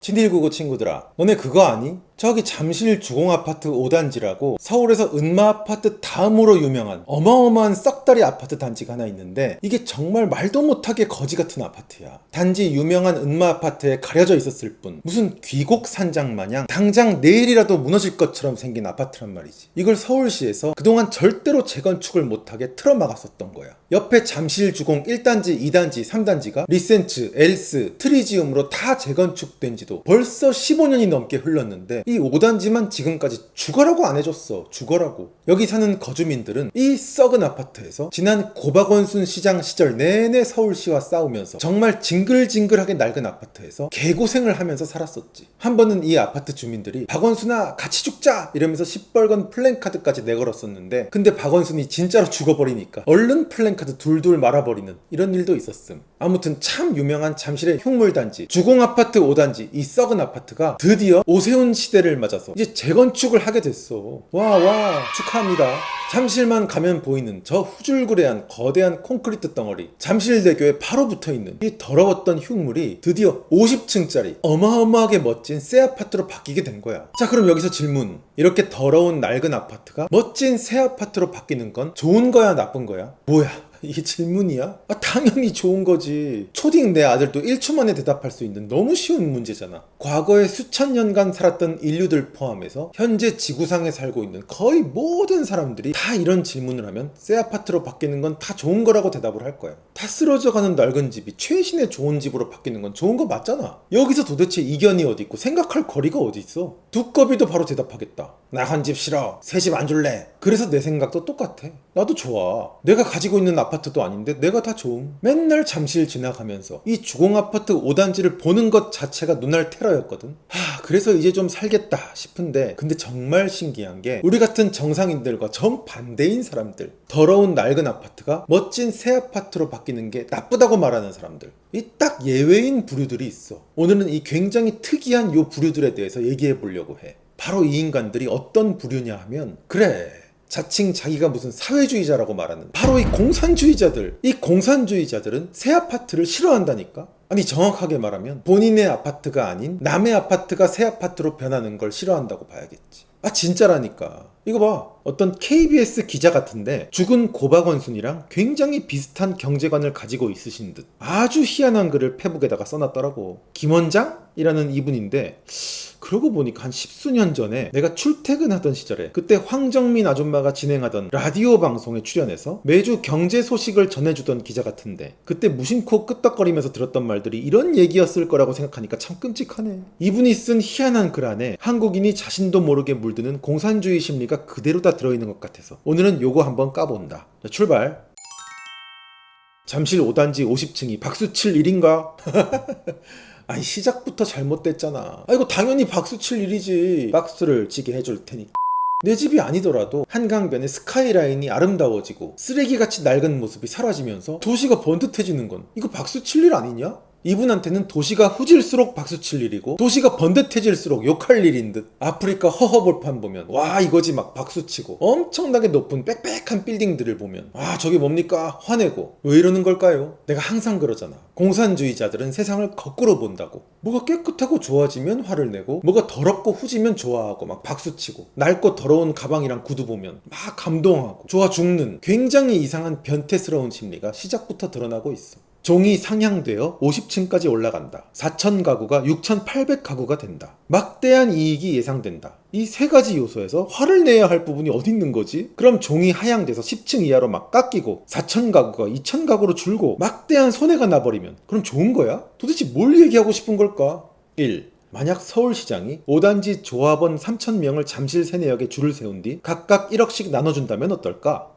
친일구구 친구들아, 너네 그거 아니? 저기 잠실 주공아파트 5단지라고 서울에서 은마아파트 다음으로 유명한 어마어마한 썩다리 아파트 단지가 하나 있는데 이게 정말 말도 못하게 거지 같은 아파트야. 단지 유명한 은마아파트에 가려져 있었을 뿐 무슨 귀곡 산장 마냥 당장 내일이라도 무너질 것처럼 생긴 아파트란 말이지. 이걸 서울시에서 그동안 절대로 재건축을 못하게 틀어막았었던 거야. 옆에 잠실 주공 1단지, 2단지, 3단지가 리센츠, 엘스, 트리지움으로 다 재건축된 지도 벌써 15년이 넘게 흘렀는데 이 5단지만 지금까지 죽어라고 안 해줬어. 죽어라고. 여기 사는 거주민들은 이 썩은 아파트에서 지난 고박원순 시장 시절 내내 서울시와 싸우면서 정말 징글징글하게 낡은 아파트에서 개고생을 하면서 살았었지. 한 번은 이 아파트 주민들이 박원순아 같이 죽자 이러면서 시뻘건 플랜카드까지 내걸었었는데 근데 박원순이 진짜로 죽어버리니까 얼른 플랜카드 둘둘 말아버리는 이런 일도 있었음. 아무튼 참 유명한 잠실의 흉물단지 주공아파트 5단지 이 썩은 아파트가 드디어 오세훈 시대 를 맞아서 이제 재건축을 하게 됐어. 와 와 축하합니다. 잠실만 가면 보이는 저 후줄그레한 거대한 콘크리트 덩어리 잠실대교에 바로 붙어 있는 이 더러웠던 흉물이 드디어 50층짜리 어마어마하게 멋진 새 아파트로 바뀌게 된 거야. 자 그럼 여기서 질문. 이렇게 더러운 낡은 아파트가 멋진 새 아파트로 바뀌는 건 좋은 거야 나쁜 거야? 뭐야? 이게 질문이야? 아, 당연히 좋은 거지. 초딩 내 아들도 1초 만에 대답할 수 있는 너무 쉬운 문제잖아. 과거에 수천 년간 살았던 인류들 포함해서 현재 지구상에 살고 있는 거의 모든 사람들이 다 이런 질문을 하면 새 아파트로 바뀌는 건 다 좋은 거라고 대답을 할 거야. 다 쓰러져가는 낡은 집이 최신의 좋은 집으로 바뀌는 건 좋은 거 맞잖아. 여기서 도대체 이견이 어디 있고 생각할 거리가 어디 있어? 두꺼비도 바로 대답하겠다. 나 한 집 싫어. 새 집 안 줄래. 그래서 내 생각도 똑같아. 나도 좋아. 내가 가지고 있는 아파트도 아닌데 내가 다 좋음. 맨날 잠실 지나가면서 이 주공 아파트 5단지를 보는 것 자체가 눈알 테러였거든. 하, 그래서 이제 좀 살겠다 싶은데 근데 정말 신기한 게 우리 같은 정상인들과 정반대인 사람들 더러운 낡은 아파트가 멋진 새 아파트로 바뀌는 게 나쁘다고 말하는 사람들 이 딱 예외인 부류들이 있어. 오늘은 이 굉장히 특이한 요 부류들에 대해서 얘기해 보려고 해. 바로 이 인간들이 어떤 부류냐 하면 그래 자칭 자기가 무슨 사회주의자라고 말하는 바로 이 공산주의자들 이 공산주의자들은 새 아파트를 싫어한다니까? 아니 정확하게 말하면 본인의 아파트가 아닌 남의 아파트가 새 아파트로 변하는 걸 싫어한다고 봐야겠지. 아 진짜라니까 이거 봐 어떤 KBS 기자 같은데 죽은 고박원순이랑 굉장히 비슷한 경제관을 가지고 있으신 듯 아주 희한한 글을 페북에다가 써놨더라고 김원장이라는 이분인데 그러고 보니까 한 십수년 전에 내가 출퇴근하던 시절에 그때 황정민 아줌마가 진행하던 라디오 방송에 출연해서 매주 경제 소식을 전해주던 기자 같은데 그때 무심코 끄떡거리면서 들었던 말들이 이런 얘기였을 거라고 생각하니까 참 끔찍하네. 이분이 쓴 희한한 글 안에 한국인이 자신도 모르게 물드는 공산주의 심리가 그대로 다 들어있는 것 같아서 오늘은 요거 한번 까본다. 자, 출발. 잠실 5단지 50층이 박수 칠 일인가? 아니 시작부터 잘못됐잖아. 아 이거 당연히 박수 칠 일이지. 박수를 치게 해줄 테니까. 내 집이 아니더라도 한강변의 스카이라인이 아름다워지고 쓰레기같이 낡은 모습이 사라지면서 도시가 번듯해지는 건 이거 박수 칠 일 아니냐? 이분한테는 도시가 후질수록 박수칠 일이고 도시가 번듯해질수록 욕할 일인 듯. 아프리카 허허볼판 보면 와 이거지 막 박수치고 엄청나게 높은 빽빽한 빌딩들을 보면 아 저게 뭡니까? 화내고. 왜 이러는 걸까요? 내가 항상 그러잖아. 공산주의자들은 세상을 거꾸로 본다고. 뭐가 깨끗하고 좋아지면 화를 내고 뭐가 더럽고 후지면 좋아하고 막 박수치고 낡고 더러운 가방이랑 구두 보면 막 감동하고 좋아 죽는 굉장히 이상한 변태스러운 심리가 시작부터 드러나고 있어 종이 상향되어 50층까지 올라간다. 4천 가구가 6,800 가구가 된다. 막대한 이익이 예상된다. 이 세 가지 요소에서 화를 내야 할 부분이 어디 있는 거지? 그럼 종이 하향돼서 10층 이하로 막 깎이고 4천 가구가 2천 가구로 줄고 막대한 손해가 나버리면 그럼 좋은 거야? 도대체 뭘 얘기하고 싶은 걸까? 1. 만약 서울시장이 5단지 조합원 3,000명을 잠실 세내역에 줄을 세운 뒤 각각 1억씩 나눠준다면 어떨까?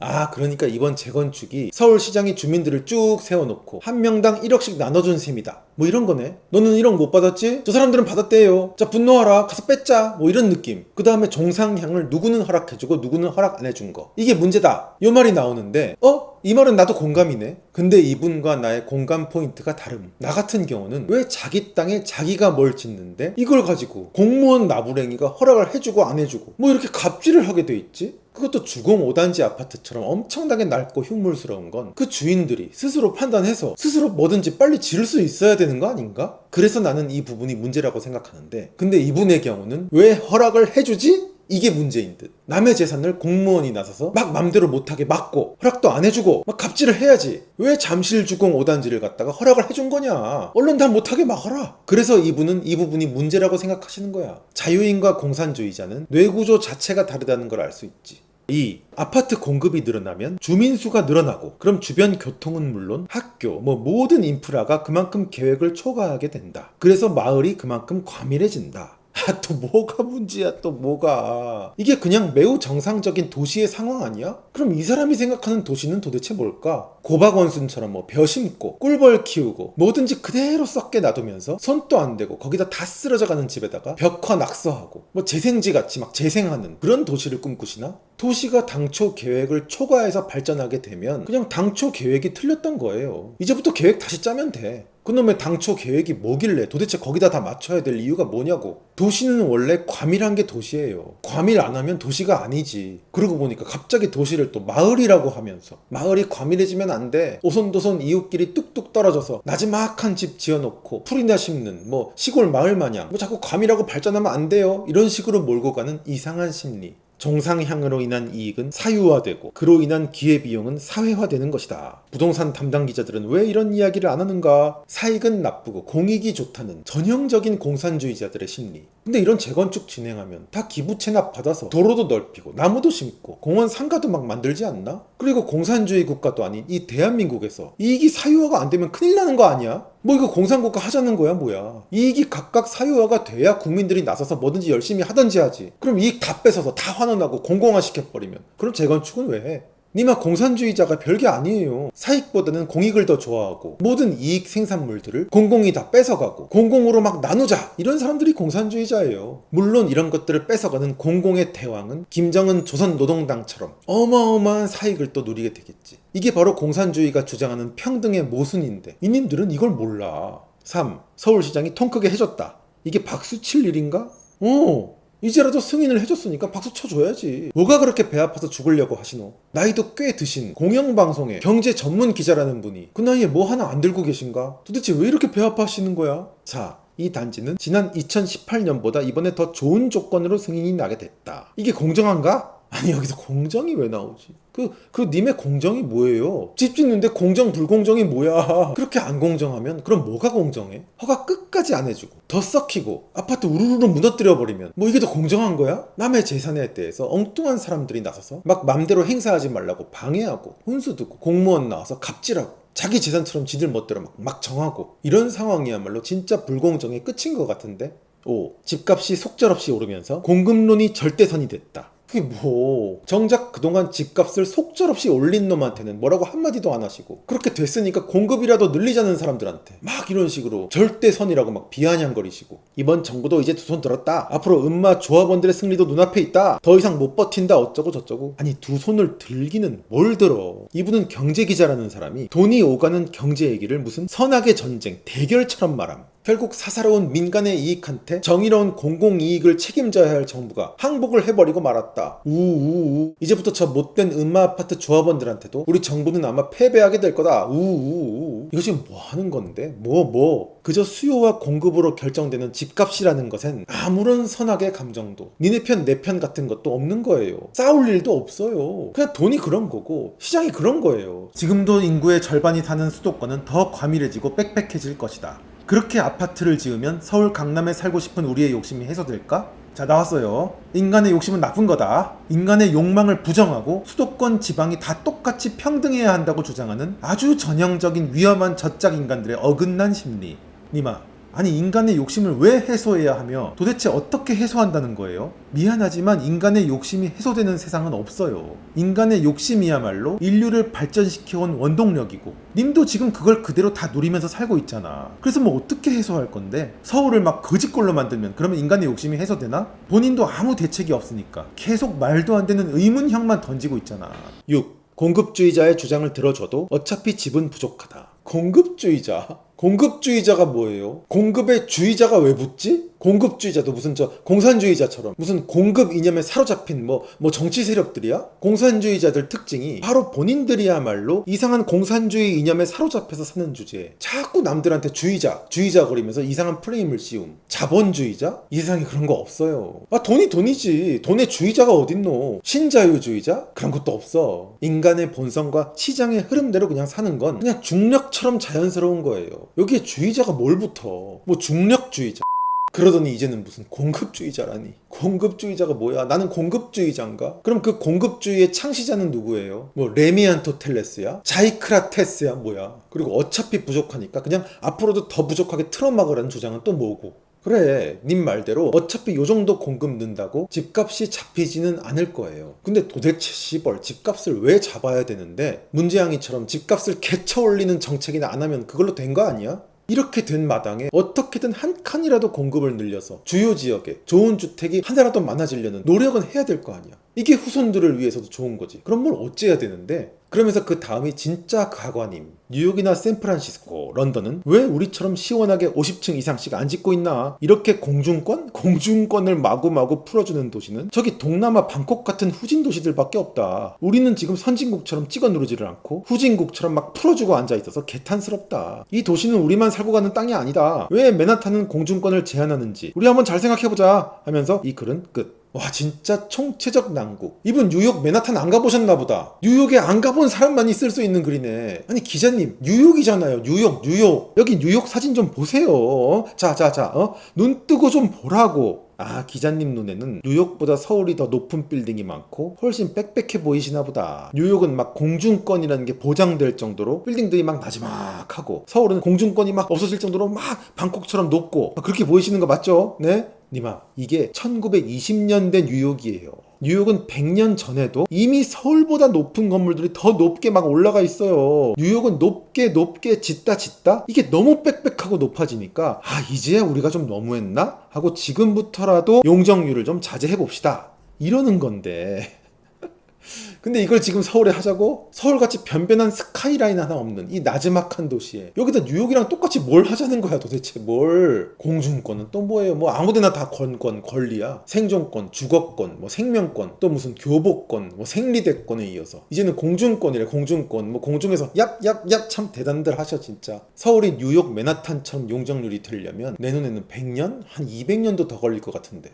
아, 그러니까 이번 재건축이 서울시장이 주민들을 쭉 세워놓고 한 명당 1억씩 나눠준 셈이다. 뭐 이런 거네. 너는 1억 못 받았지? 저 사람들은 받았대요. 자, 분노하라. 가서 뺏자. 뭐 이런 느낌. 그 다음에 종상향을 누구는 허락해주고 누구는 허락 안 해준 거. 이게 문제다. 요 말이 나오는데, 어? 이 말은 나도 공감이네. 근데 이분과 나의 공감 포인트가 다름. 나 같은 경우는 왜 자기 땅에 자기가 뭘 짓는데 이걸 가지고 공무원 나부랭이가 허락을 해주고 안 해주고 뭐 이렇게 갑질을 하게 돼 있지? 그것도 주공 5단지 아파트처럼 엄청나게 낡고 흉물스러운 건 그 주인들이 스스로 판단해서 스스로 뭐든지 빨리 지을 수 있어야 되는 되는 거 아닌가? 그래서 나는 이 부분이 문제라고 생각하는데 근데 이분의 경우는 왜 허락을 해주지? 이게 문제인 듯. 남의 재산을 공무원이 나서서 막 맘대로 못하게 막고 허락도 안 해주고 막 갑질을 해야지. 왜 잠실 주공 5단지를 갖다가 허락을 해준 거냐? 얼른 다 못하게 막아라. 그래서 이분은 이 부분이 문제라고 생각하시는 거야. 자유인과 공산주의자는 뇌구조 자체가 다르다는 걸 알 수 있지. 2. 아파트 공급이 늘어나면 주민 수가 늘어나고 그럼 주변 교통은 물론 학교 뭐 모든 인프라가 그만큼 계획을 초과하게 된다. 그래서 마을이 그만큼 과밀해진다. 아, 또 뭐가 문제야, 또 뭐가. 이게 그냥 매우 정상적인 도시의 상황 아니야? 그럼 이 사람이 생각하는 도시는 도대체 뭘까? 고박원순처럼 뭐 벼 심고, 꿀벌 키우고, 뭐든지 그대로 썩게 놔두면서 손도 안 대고 거기다 다 쓰러져 가는 집에다가 벽화 낙서하고, 뭐 재생지 같이 막 재생하는 그런 도시를 꿈꾸시나? 도시가 당초 계획을 초과해서 발전하게 되면 그냥 당초 계획이 틀렸던 거예요. 이제부터 계획 다시 짜면 돼. 그놈의 당초 계획이 뭐길래 도대체 거기다 다 맞춰야 될 이유가 뭐냐고. 도시는 원래 과밀한 게 도시예요. 과밀 안 하면 도시가 아니지. 그러고 보니까 갑자기 도시를 또 마을이라고 하면서 마을이 과밀해지면 안 돼. 오손도손 이웃끼리 뚝뚝 떨어져서 나지막한 집 지어놓고 풀이나 심는 뭐 시골 마을 마냥 뭐 자꾸 과밀하고 발전하면 안 돼요. 이런 식으로 몰고 가는 이상한 심리. 정상향으로 인한 이익은 사유화되고 그로 인한 기회비용은 사회화되는 것이다. 부동산 담당 기자들은 왜 이런 이야기를 안 하는가? 사익은 나쁘고 공익이 좋다는 전형적인 공산주의자들의 심리. 근데 이런 재건축 진행하면 다 기부 체납 받아서 도로도 넓히고 나무도 심고 공원 상가도 막 만들지 않나? 그리고 공산주의 국가도 아닌 이 대한민국에서 이익이 사유화가 안 되면 큰일 나는 거 아니야? 뭐 이거 공산국가 하자는 거야 뭐야 이익이 각각 사유화가 돼야 국민들이 나서서 뭐든지 열심히 하든지 하지 그럼 이익 다 뺏어서 다 환원하고 공공화 시켜버리면 그럼 재건축은 왜 해? 니마 공산주의자가 별게 아니에요. 사익보다는 공익을 더 좋아하고 모든 이익 생산물들을 공공이 다 뺏어가고 공공으로 막 나누자 이런 사람들이 공산주의자예요. 물론 이런 것들을 뺏어가는 공공의 대왕은 김정은 조선노동당처럼 어마어마한 사익을 또 누리게 되겠지. 이게 바로 공산주의가 주장하는 평등의 모순인데 이님들은 이걸 몰라. 3. 서울시장이 통 크게 해줬다. 이게 박수 칠 일인가? 어. 이제라도 승인을 해줬으니까 박수 쳐줘야지. 뭐가 그렇게 배 아파서 죽으려고 하시노? 나이도 꽤 드신 공영방송의 경제 전문 기자라는 분이 그 나이에 뭐 하나 안 들고 계신가? 도대체 왜 이렇게 배 아파하시는 거야? 자, 이 단지는 지난 2018년보다 이번에 더 좋은 조건으로 승인이 나게 됐다. 이게 공정한가? 아니 여기서 공정이 왜 나오지? 그, 그 님의 공정이 뭐예요? 집 짓는데 공정 불공정이 뭐야? 그렇게 안 공정하면 그럼 뭐가 공정해? 허가 끝까지 안 해주고 더 썩히고 아파트 우르르 무너뜨려 버리면 뭐 이게 더 공정한 거야? 남의 재산에 대해서 엉뚱한 사람들이 나서서 막 맘대로 행사하지 말라고 방해하고 혼수 듣고 공무원 나와서 갑질하고 자기 재산처럼 지들 멋대로 막, 막 정하고 이런 상황이야말로 진짜 불공정의 끝인 것 같은데 5. 집값이 속절없이 오르면서 공급론이 절대선이 됐다. 그게 뭐 정작 그동안 집값을 속절없이 올린 놈한테는 뭐라고 한마디도 안 하시고 그렇게 됐으니까 공급이라도 늘리자는 사람들한테 막 이런 식으로 절대선이라고 막 비아냥거리시고 이번 정부도 이제 두 손 들었다. 앞으로 음마 조합원들의 승리도 눈앞에 있다. 더 이상 못 버틴다. 어쩌고 저쩌고. 아니 두 손을 들기는 뭘 들어. 이분은 경제기자라는 사람이 돈이 오가는 경제 얘기를 무슨 선악의 전쟁 대결처럼 말함 결국 사사로운 민간의 이익한테 정의로운 공공이익을 책임져야 할 정부가 항복을 해버리고 말았다. 우우우. 이제부터 저 못된 음마 아파트 조합원들한테도 우리 정부는 아마 패배하게 될 거다. 우우우. 이거 지금 뭐 하는 건데? 뭐 뭐. 그저 수요와 공급으로 결정되는 집값이라는 것엔 아무런 선악의 감정도 니네 편 내 편 같은 것도 없는 거예요. 싸울 일도 없어요. 그냥 돈이 그런 거고 시장이 그런 거예요. 지금도 인구의 절반이 사는 수도권은 더 과밀해지고 빽빽해질 것이다. 그렇게 아파트를 지으면 서울 강남에 살고 싶은 우리의 욕심이 해소될까? 자 나왔어요. 인간의 욕심은 나쁜 거다. 인간의 욕망을 부정하고 수도권 지방이 다 똑같이 평등해야 한다고 주장하는 아주 전형적인 위험한 저짝 인간들의 어긋난 심리. 니마 아니 인간의 욕심을 왜 해소해야 하며 도대체 어떻게 해소한다는 거예요? 미안하지만 인간의 욕심이 해소되는 세상은 없어요. 인간의 욕심이야말로 인류를 발전시켜온 원동력이고 님도 지금 그걸 그대로 다 누리면서 살고 있잖아. 그래서 뭐 어떻게 해소할 건데? 서울을 막 거짓골로 만들면 그러면 인간의 욕심이 해소되나? 본인도 아무 대책이 없으니까 계속 말도 안 되는 의문형만 던지고 있잖아. 6. 공급주의자의 주장을 들어줘도 어차피 집은 부족하다. 공급주의자? 공급주의자가 뭐예요? 공급에 주의자가 왜 붙지? 공급주의자도 무슨 저 공산주의자처럼 무슨 공급 이념에 사로잡힌 뭐, 뭐 정치 세력들이야? 공산주의자들 특징이 바로 본인들이야말로 이상한 공산주의 이념에 사로잡혀서 사는 주제에 자꾸 남들한테 주의자, 주의자 거리면서 이상한 프레임을 씌움. 자본주의자? 이 세상에 그런 거 없어요. 아, 돈이 돈이지. 돈에 주의자가 어딨노? 신자유주의자? 그런 것도 없어. 인간의 본성과 시장의 흐름대로 그냥 사는 건 그냥 중력처럼 자연스러운 거예요. 여기에 주의자가 뭘 붙어? 뭐 중력주의자. 그러더니 이제는 무슨 공급주의자라니. 공급주의자가 뭐야? 나는 공급주의자인가? 그럼 그 공급주의의 창시자는 누구예요? 뭐 레미안토텔레스야? 자이크라테스야? 뭐야? 그리고 어차피 부족하니까 그냥 앞으로도 더 부족하게 틀어막으라는 주장은 또 뭐고? 그래, 님 말대로 어차피 요 정도 공급 는다고 집값이 잡히지는 않을 거예요. 근데 도대체 시벌 집값을 왜 잡아야 되는데 문재양이처럼 집값을 개쳐 올리는 정책이나 안 하면 그걸로 된 거 아니야? 이렇게 된 마당에 어떻게든 한 칸이라도 공급을 늘려서 주요 지역에 좋은 주택이 하나라도 많아지려는 노력은 해야 될 거 아니야. 이게 후손들을 위해서도 좋은 거지. 그럼 뭘 어째야 되는데? 그러면서 그 다음이 진짜 가관임. 뉴욕이나 샌프란시스코, 런던은 왜 우리처럼 시원하게 50층 이상씩 안 짓고 있나? 이렇게 공중권? 공중권을 마구마구 풀어주는 도시는 저기 동남아 방콕 같은 후진 도시들밖에 없다. 우리는 지금 선진국처럼 찍어 누르지를 않고 후진국처럼 막 풀어주고 앉아 있어서 개탄스럽다. 이 도시는 우리만 살고 가는 땅이 아니다. 왜 맨하탄은 공중권을 제한하는지 우리 한번 잘 생각해보자 하면서 이 글은 끝. 와 진짜 총체적 난국. 이분 뉴욕 맨하탄 안 가보셨나 보다. 뉴욕에 안 가본 사람만이 쓸 수 있는 글이네. 아니 기자님 뉴욕이잖아요. 뉴욕 뉴욕. 여기 뉴욕 사진 좀 보세요. 자자 자 어? 눈 뜨고 좀 보라고. 아 기자님 눈에는 뉴욕보다 서울이 더 높은 빌딩이 많고 훨씬 빽빽해 보이시나 보다. 뉴욕은 막 공중권이라는 게 보장될 정도로 빌딩들이 막 나지막하고 서울은 공중권이 막 없어질 정도로 막 방콕처럼 높고 막 그렇게 보이시는 거 맞죠? 네? 니마 이게 1920년대 뉴욕이에요. 뉴욕은 100년 전에도 이미 서울보다 높은 건물들이 더 높게 막 올라가 있어요. 뉴욕은 높게 높게 짓다 짓다 이게 너무 빽빽하고 높아지니까 아 이제야 우리가 좀 너무했나 하고 지금부터라도 용적률을 좀 자제해 봅시다. 이러는 건데 근데 이걸 지금 서울에 하자고? 서울같이 변변한 스카이라인 하나 없는 이 나지막한 도시에. 여기다 뉴욕이랑 똑같이 뭘 하자는 거야 도대체? 뭘? 공중권은 또 뭐예요? 뭐 아무데나 다 건권 권리야. 생존권 주거권 뭐 생명권 또 무슨 교복권 뭐 생리대권에 이어서. 이제는 공중권이래 공중권. 뭐 공중에서 얍얍얍 참 대단들 하셔 진짜. 서울이 뉴욕 맨하탄처럼 용적률이 되려면 내 눈에는 100년? 한 200년도 더 걸릴 것 같은데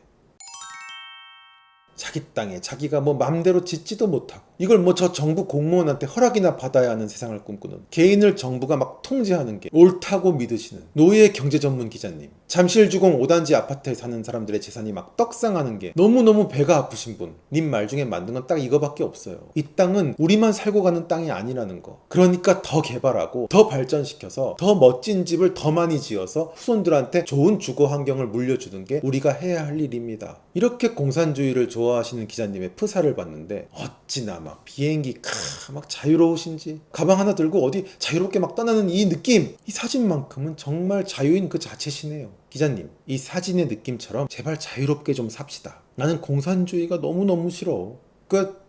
자기 땅에 자기가 뭐 맘대로 짓지도 못하고 이걸 뭐 저 정부 공무원한테 허락이나 받아야 하는 세상을 꿈꾸는 개인을 정부가 막 통제하는 게 옳다고 믿으시는 노예 경제 전문 기자님 잠실주공 5단지 아파트에 사는 사람들의 재산이 막 떡상하는 게 너무너무 배가 아프신 분 님 말 중에 만든 건 딱 이거밖에 없어요. 이 땅은 우리만 살고 가는 땅이 아니라는 거. 그러니까 더 개발하고 더 발전시켜서 더 멋진 집을 더 많이 지어서 후손들한테 좋은 주거 환경을 물려주는 게 우리가 해야 할 일입니다. 이렇게 공산주의를 좋아하시는 기자님의 프사를 봤는데 어찌나 막 비행기 캬, 막 자유로우신지 가방 하나 들고 어디 자유롭게 막 떠나는 이 느낌 이 사진만큼은 정말 자유인 그 자체시네요. 기자님 이 사진의 느낌처럼 제발 자유롭게 좀 삽시다. 나는 공산주의가 너무너무 싫어. 끝